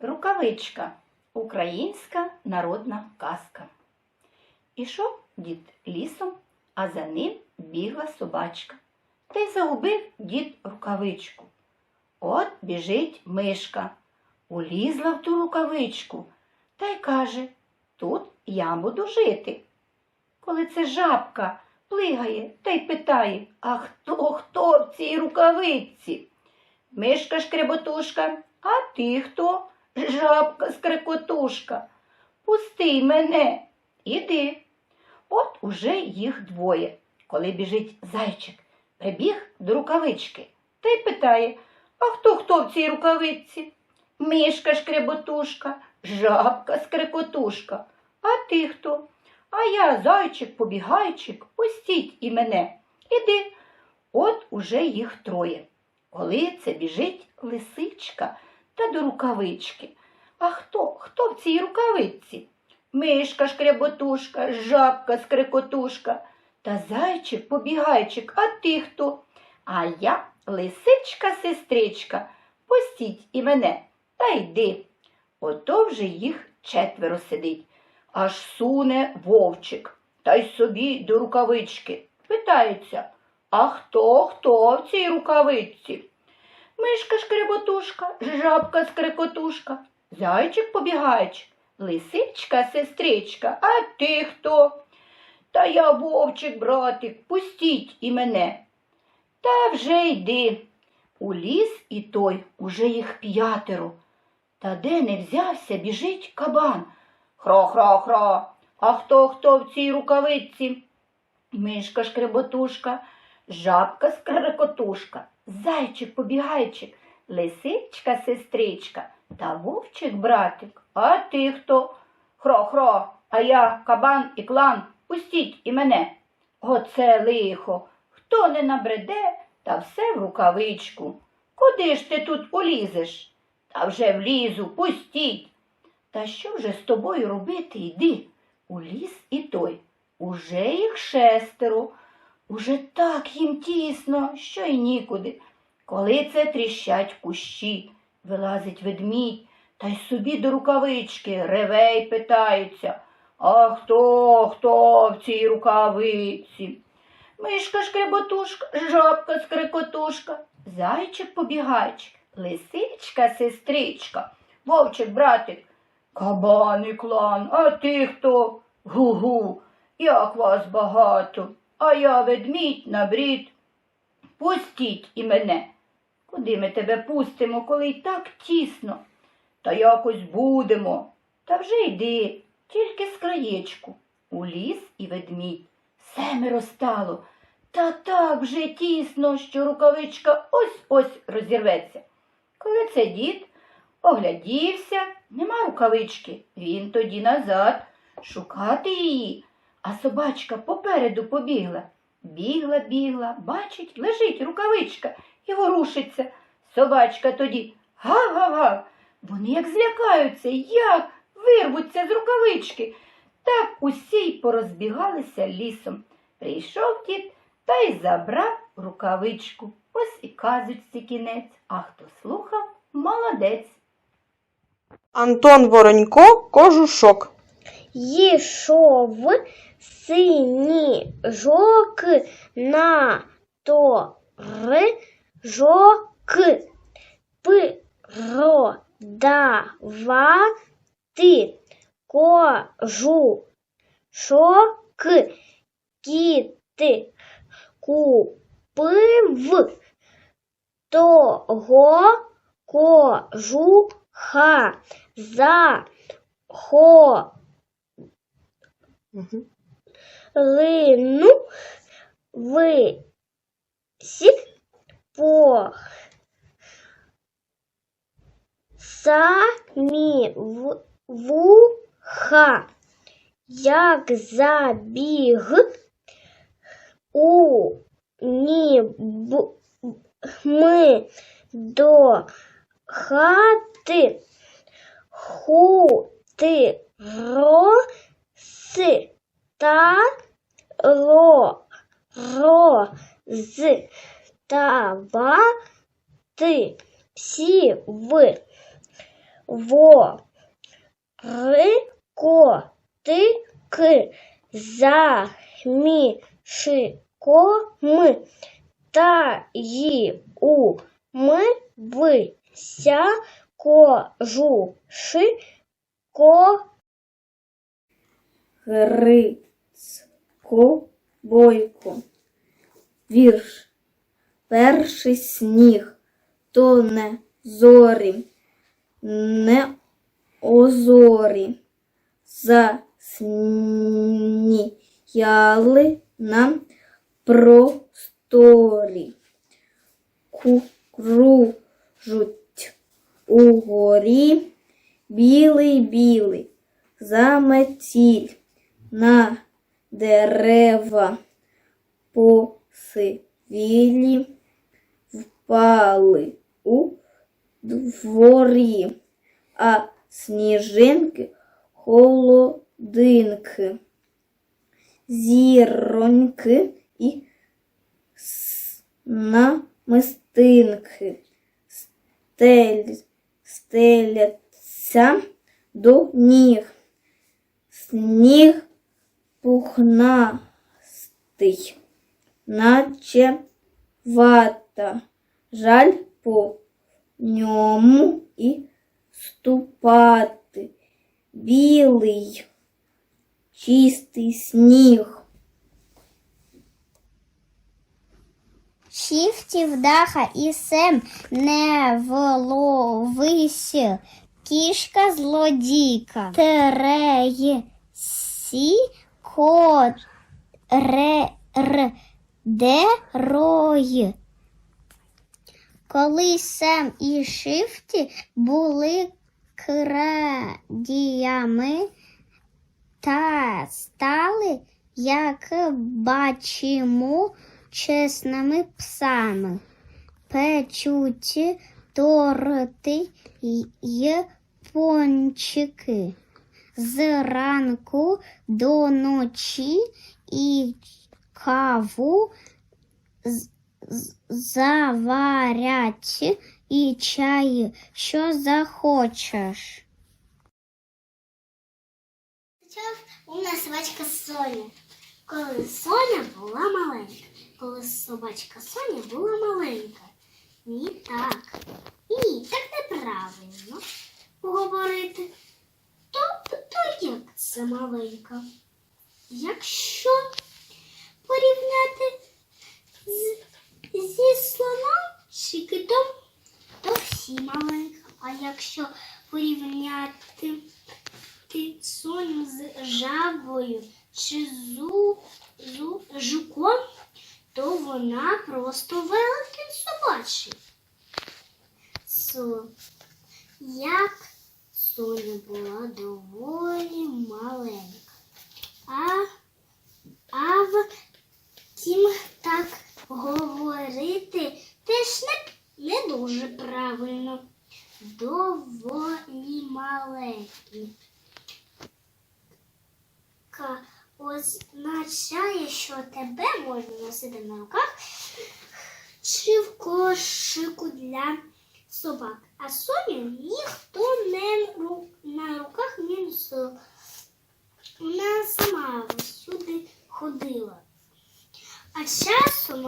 Рукавичка українська народна казка. Ішов дід лісом, а за ним бігла собачка. Та й загубив дід рукавичку. От біжить мишка, улізла в ту рукавичку та й каже Тут я буду жити. Коли це жабка плигає та й питає, а хто хто в цій рукавичці? Мишка шкреботушка, а ти хто? Жабка скрекотушка. Пусти мене, іди. От уже їх двоє. Коли біжить зайчик, прибіг до рукавички та й питає, а хто хто в цій рукавичці? Мишка шкреботушка, жабка скрекотушка. А ти хто? А я зайчик, побігайчик, пустіть і мене. Іди. От уже їх троє. Коли це біжить лисичка та до рукавички. А хто? Хто в цій рукавичці? Мишка шкреботушка, жабка скрекотушка та зайчик побігайчик, а ти хто? А я лисичка сестричка, пустіть і мене та йди. Ото вже їх четверо сидить. Аж суне вовчик, та й собі до рукавички. Питається, а хто хто в цій рукавичці? Мишка шкреботушка, жабка скрекотушка, зайчик побігайчик, лисичка сестричка, а ти хто? Та я вовчик, братик, пустіть і мене. Та вже йди. У ліс і той уже їх п'ятеро. Та де не взявся, біжить кабан. Хро-хро-хро, а хто хто в цій рукавиці? Мишка шкреботушка, жабка скрекотушка, зайчик побігайчик, лисичка сестричка та вовчик братик. А ти хто? Хро-хро, а я кабан і клан, пустіть і мене. Оце лихо, хто не набреде, та все в рукавичку. Куди ж ти тут полізеш? Та вже влізу, пустіть. Та що вже з тобою робити? Йди у ліс і той. Уже їх шестеро, уже так їм тісно, що й нікуди. Коли це тріщать кущі, вилазить ведмідь, та й собі до рукавички реве й питається, а хто, хто в цій рукавиці? Мишка шкреботушка, жабка скрекотушка, зайчик побігайчик, лисичка сестричка, вовчик братик, кабан і клан, а ти хто? Гу-гу, як вас багато, а я ведмідь на брід. Пустіть і мене. Куди ми тебе пустимо, коли й так тісно? Та якось будемо. Та вже йди, тільки з краєчку. Ліс і ведмідь. Семеро стало. Та так вже тісно, що рукавичка ось-ось розірветься. Коли це дід оглядівся, нема рукавички, він тоді назад шукати її, а собачка попереду побігла. Бігла, бігла, бачить, лежить рукавичка і ворушиться. Собачка тоді гав-гав-гав. Вони як злякаються, як вирвуться з рукавички. Так усі й порозбігалися лісом. Прийшов дід та й забрав рукавичку. Ось і казочці кінець, а хто слухав, молодець. Антон Воронько Кожушок. Йшов сніжок на торжок продавати кожушок кіт купив того кожуха за хо. Лину висів по самі вуха, як забіг у ніб ми до хати хутро с та ро ро з та ба ти в во, ри, ко, ти, к, за, мі, ши, ко, ми, та, ї, у, ми, ви, ся, ко, жу, ши, ко, Грицько бойко. Вірш. Перший сніг, то не зорі, не озорі. Засніяли нам просторі. Кружуть угорі білий білий заметіль на дерева посивілі впали у дворі, а сніжинки холодинки, зіроньки і намистинки стель, стеляться до ніг. Сніг пухнастий, наче вата, жаль по ньому і ступати. Білий, чистий сніг. Шіфтів даха і сем не вловися, кішка злодійка. Тереє сі ко ре р де рої. Коли Сем і Шифті були крадіями та стали, як бачимо, чесними псами, печуті торти й пончики. Зранку до ночі і каву з- з- заварять і чай, що захочеш. У нас собачка Соня. Коли Соня була маленька. Коли собачка Соня була маленька. Ні, так. Ні, так неправильно говорити. То, як це маленька? Якщо порівняти з, зі слоном чи китом, то всі маленька. А якщо порівняти ти соню з жабою чи зу, зу, жуком, то вона просто великий собачий. Со, як Соня була доволі маленька. А, а втім, так говорити теж не, не дуже правильно. Доволі маленький ка означає, що тебе можна носити на руках чи в кошику для собак. А Соня ніхто не на руках не носила. Вона сама сюди ходила. А часом